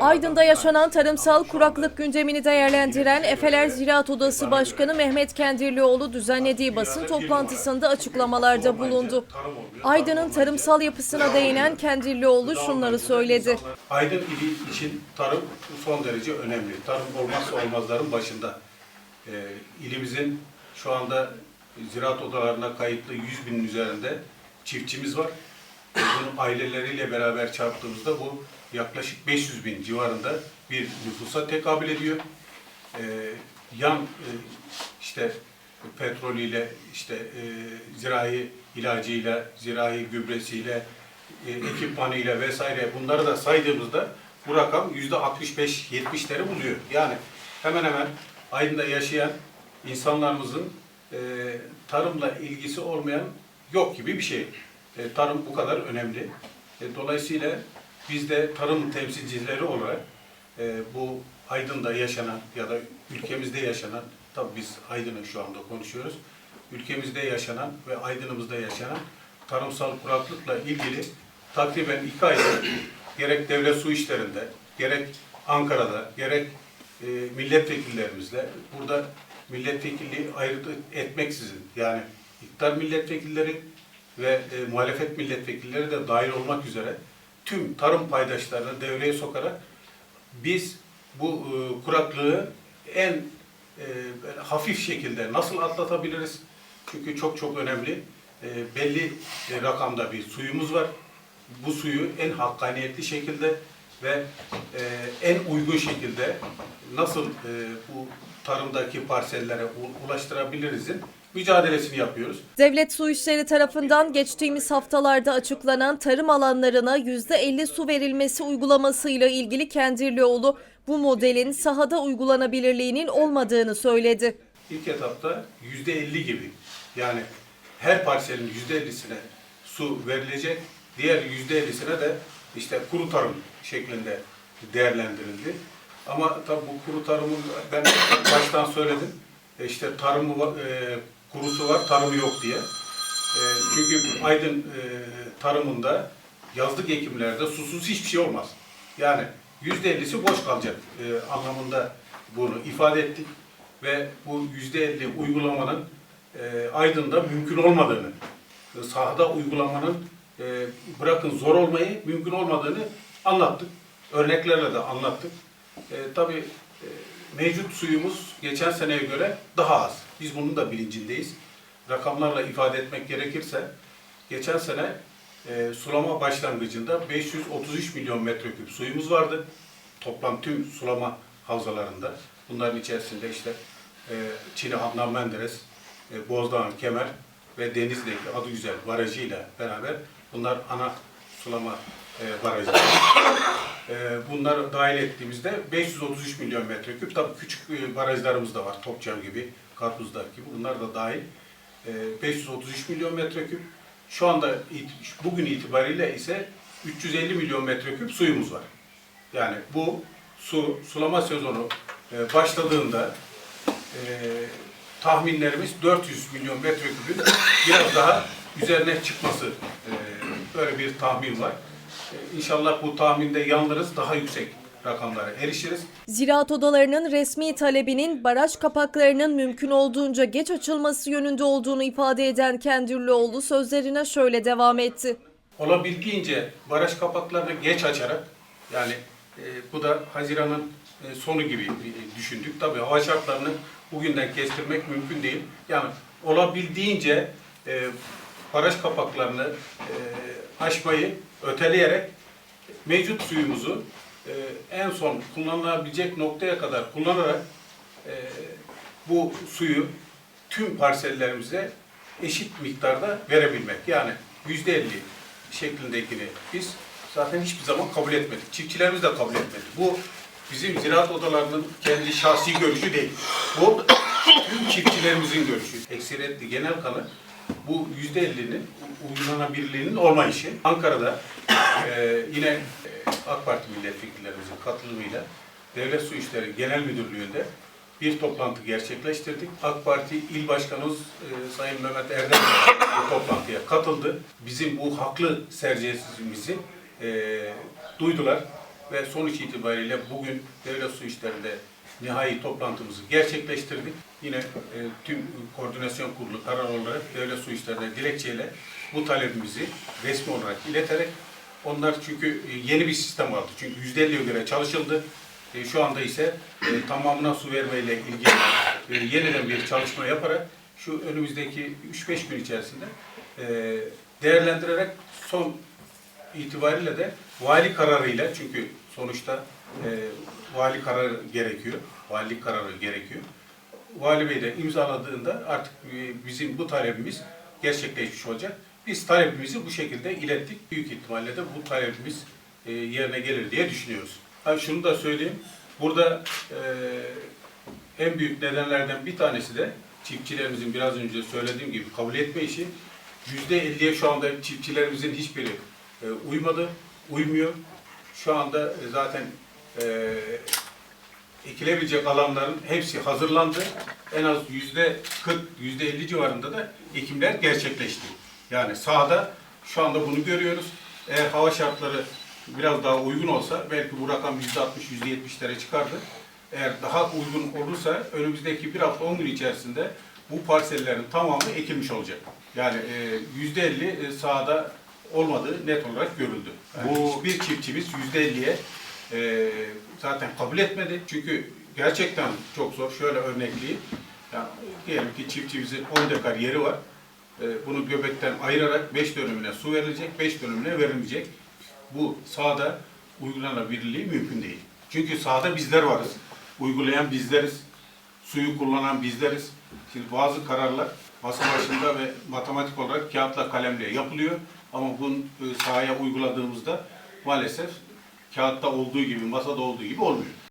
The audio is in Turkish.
Aydın'da yaşanan tarımsal kuraklık gündemini değerlendiren Efeler Ziraat Odası Başkanı Mehmet Kendirlioğlu düzenlediği basın toplantısında açıklamalarda bulundu. Aydın'ın tarımsal yapısına değinen Kendirlioğlu şunları söyledi. Aydın ili için tarım son derece önemli. Tarım olmazsa olmazların başında. Ee, ilimizin şu anda ziraat odalarına kayıtlı 100 binin üzerinde çiftçimiz var. Bunun aileleriyle beraber çarptığımızda bu yaklaşık 500 bin civarında bir nüfusa tekabül ediyor. Ee, yan e, işte petrolüyle, işte e, zirai ilacıyla, zirai gübresiyle, e, ekipmanıyla vesaire bunları da saydığımızda bu rakam yüzde 65-70'leri buluyor. Yani hemen hemen Aydın'da yaşayan insanlarımızın e, tarımla ilgisi olmayan yok gibi bir şey. E, tarım bu kadar önemli. E, dolayısıyla biz de tarım temsilcileri olarak e, bu Aydın'da yaşanan ya da ülkemizde yaşanan, tabii biz Aydın'ı şu anda konuşuyoruz, ülkemizde yaşanan ve Aydın'ımızda yaşanan tarımsal kuraklıkla ilgili takriben iki aydır gerek devlet su işlerinde, gerek Ankara'da, gerek milletvekillerimizle burada milletvekilliği ayrı etmeksizin yani iktidar milletvekilleri ve e, muhalefet milletvekilleri de dahil olmak üzere tüm tarım paydaşlarını devreye sokarak biz bu e, kuraklığı en e, hafif şekilde nasıl atlatabiliriz? Çünkü çok çok önemli. E, belli e, rakamda bir suyumuz var. Bu suyu en hakkaniyetli şekilde ve e, en uygun şekilde nasıl e, bu tarımdaki parsellere ulaştırabilirizin mücadelesini yapıyoruz. Devlet Su İşleri tarafından geçtiğimiz haftalarda açıklanan tarım alanlarına %50 su verilmesi uygulamasıyla ilgili Kendirlioğlu bu modelin sahada uygulanabilirliğinin olmadığını söyledi. İlk etapta yüzde elli gibi yani her parselin yüzde ellisine su verilecek, diğer yüzde ellisine de işte kuru tarım şeklinde değerlendirildi. Ama tabii bu kuru tarımın ben baştan söyledim. E işte tarımı e, kurusu var, tarımı yok diye. E, çünkü Aydın e, tarımında yazlık ekimlerde susuz hiçbir şey olmaz. Yani yüzde ellisi boş kalacak e, anlamında bunu ifade ettik ve bu yüzde elli uygulamanın e, Aydın'da mümkün olmadığını, e, sahada uygulamanın e, bırakın zor olmayı mümkün olmadığını anlattık. Örneklerle de anlattık. E, tabii e, mevcut suyumuz geçen seneye göre daha az. Biz bunun da bilincindeyiz. Rakamlarla ifade etmek gerekirse geçen sene e, sulama başlangıcında 533 milyon metreküp suyumuz vardı. Toplam tüm sulama havzalarında. Bunların içerisinde işte e, Çin'i Adnan Menderes, e, Bozdağ Kemer ve Denizli'deki Adıgüzel barajıyla beraber bunlar ana sulama e, barajları. E, bunları dahil ettiğimizde 533 milyon metreküp, tabii küçük e, barajlarımız da var, Topçam gibi, Karpuzlar gibi, bunlar da dahil. E, 533 milyon metreküp. Şu anda bugün itibariyle ise 350 milyon metreküp suyumuz var. Yani bu su, sulama sezonu e, başladığında e, tahminlerimiz 400 milyon metreküpün biraz daha üzerine çıkması böyle bir tahmin var. İnşallah bu tahminde yanlarız, daha yüksek rakamlara erişiriz. Ziraat odalarının resmi talebinin baraj kapaklarının mümkün olduğunca geç açılması yönünde olduğunu ifade eden Kendirlioğlu sözlerine şöyle devam etti. olabildiğince baraj kapaklarını geç açarak yani e, bu da Haziran'ın e, sonu gibi e, düşündük. Tabii hava şartlarını bugünden kestirmek mümkün değil. Yani olabildiğince e, baraj kapaklarını e, aşmayı öteleyerek mevcut suyumuzu e, en son kullanılabilecek noktaya kadar kullanarak e, bu suyu tüm parsellerimize eşit miktarda verebilmek. Yani yüzde elli şeklindekini biz zaten hiçbir zaman kabul etmedik. Çiftçilerimiz de kabul etmedi. Bu bizim ziraat odalarının kendi şahsi görüşü değil. Bu tüm çiftçilerimizin görüşü. Ekseriyetli genel kanı bu yüzde ellinin uygulanabilirliğinin olmayışı. Ankara'da e, yine e, AK Parti milletvekillerimizin katılımıyla Devlet Su İşleri Genel Müdürlüğü'nde bir toplantı gerçekleştirdik. AK Parti İl Başkanımız e, Sayın Mehmet Erdem bu toplantıya katıldı. Bizim bu haklı sercesimizi e, duydular ve sonuç itibariyle bugün devlet su işlerinde nihai toplantımızı gerçekleştirdik. Yine e, tüm koordinasyon kurulu karar olarak devlet su işlerine dilekçeyle bu talebimizi resmi olarak ileterek onlar çünkü e, yeni bir sistem vardı. Çünkü %50'ye göre çalışıldı. E, Şu anda ise e, tamamına su vermeyle ilgili e, yeniden bir çalışma yaparak şu önümüzdeki 3-5 gün içerisinde e, değerlendirerek son itibariyle de vali kararıyla çünkü sonuçta e, vali kararı gerekiyor. Valilik kararı gerekiyor. Vali Bey de imzaladığında artık e, bizim bu talebimiz gerçekleşmiş olacak. Biz talebimizi bu şekilde ilettik. Büyük ihtimalle de bu talebimiz e, yerine gelir diye düşünüyoruz. Ha, şunu da söyleyeyim. Burada e, en büyük nedenlerden bir tanesi de çiftçilerimizin biraz önce söylediğim gibi kabul etme işi. Yüzde elliye şu anda çiftçilerimizin hiçbiri e, uymadı, uymuyor. Şu anda e, zaten e, ekilebilecek alanların hepsi hazırlandı. En az yüzde 40, yüzde 50 civarında da ekimler gerçekleşti. Yani sahada şu anda bunu görüyoruz. Eğer hava şartları biraz daha uygun olsa belki bu rakam yüzde 60, yüzde 70'lere çıkardı. Eğer daha uygun olursa önümüzdeki bir hafta 10 gün içerisinde bu parsellerin tamamı ekilmiş olacak. Yani e, yüzde 50 sahada olmadığı net olarak görüldü. Yani Bu- bir çiftçimiz yüzde 50'ye e, zaten kabul etmedi. Çünkü gerçekten çok zor. Şöyle örnekleyeyim. Yani diyelim ki çiftçimizin 10 dekar yeri var. E, bunu göbekten ayırarak 5 dönümüne su verilecek, 5 dönümüne verilmeyecek. Bu sahada uygulanabilirliği mümkün değil. Çünkü sahada bizler varız. Uygulayan bizleriz. Suyu kullanan bizleriz. Şimdi bazı kararlar masa başında ve matematik olarak kağıtla kalemle yapılıyor. Ama bunu e, sahaya uyguladığımızda maalesef kağıtta olduğu gibi, masada olduğu gibi olmuyor.